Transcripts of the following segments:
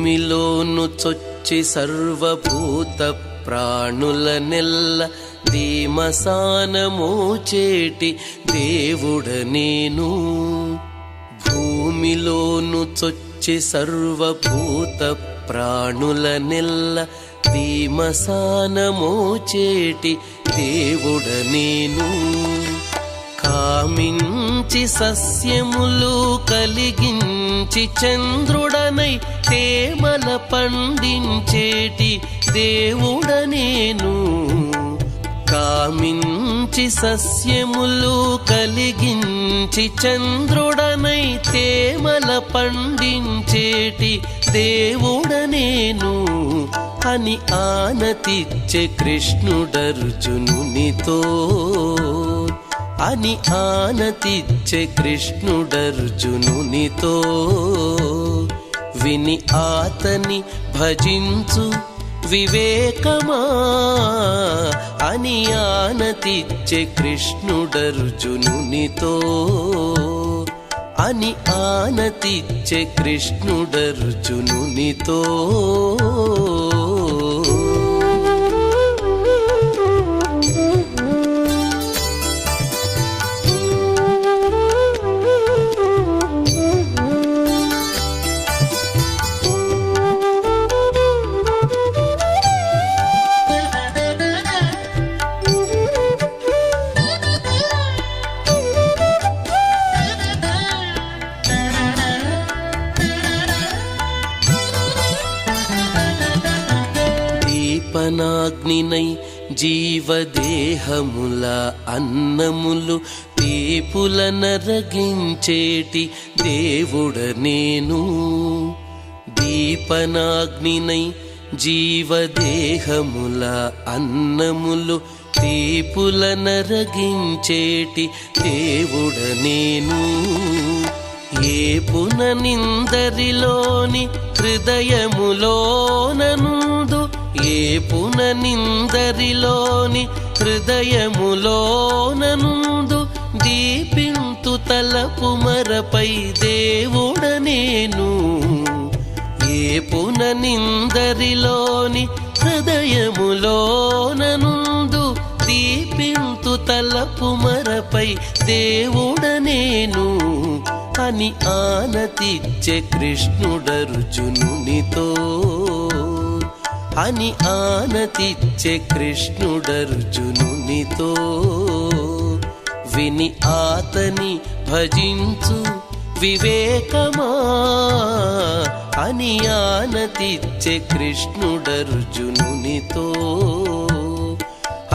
భూమిలోను చొచ్చి సర్వభూత ప్రాణుల నెల్ల ధీమసానమోచేటి దేవుడ నేను. భూమిలోను చొచ్చి సర్వభూత ప్రాణుల నెల్ల ధీమసానమోచేటి దేవుడ నేను. కామించి సస్యములు కలిగించి చంద్రుడనై తేమల పండించేటి దేవుడనేను కామించి సస్యములు కలిగించి చంద్రుడనై తేమల పండించేటి దేవుడనేను అని ఆనతిచ్చే కృష్ణుడర్జునునితో అని ఆనతిచ్చే కృష్ణుడర్జునునితో విని ఆతని భజించు వివేకమా అని ఆనతిచ్చే కృష్ణుడర్జునునితో అని ఆనతిచ్చే కృష్ణుడర్జునునితో దీపనాగ్నినై జీవదేహముల అన్నములు తీపుల నరగించేటి దేవుడ నేను. దీపనాగ్నినై జీవదేహముల అన్నములు తీపుల నరగించేటి దేవుడ నేను. ఏ పుననిందరిలోని హృదయములో ఏ పుననిందరిలోని హృదయములోననుందు దీపింతు తలపు మరపై దేవుడ నేను. ఏ పుననిందరిలోని హృదయములోననుందు దీపింతు తలపు మరపై దేవుడ నేను. అని ఆనతిచ్చే కృష్ణుడర్జునునితో అని ఆనతిచ్చే కృష్ణుడర్జునునితో విని ఆతని భజించు వివేకమా అని ఆనతిచ్చే కృష్ణుడర్జునునితో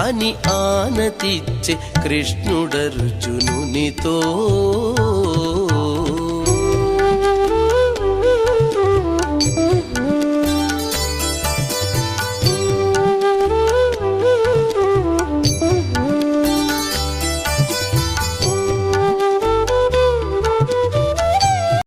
అని ఆనతిచ్చే కృష్ణుడర్జునునితో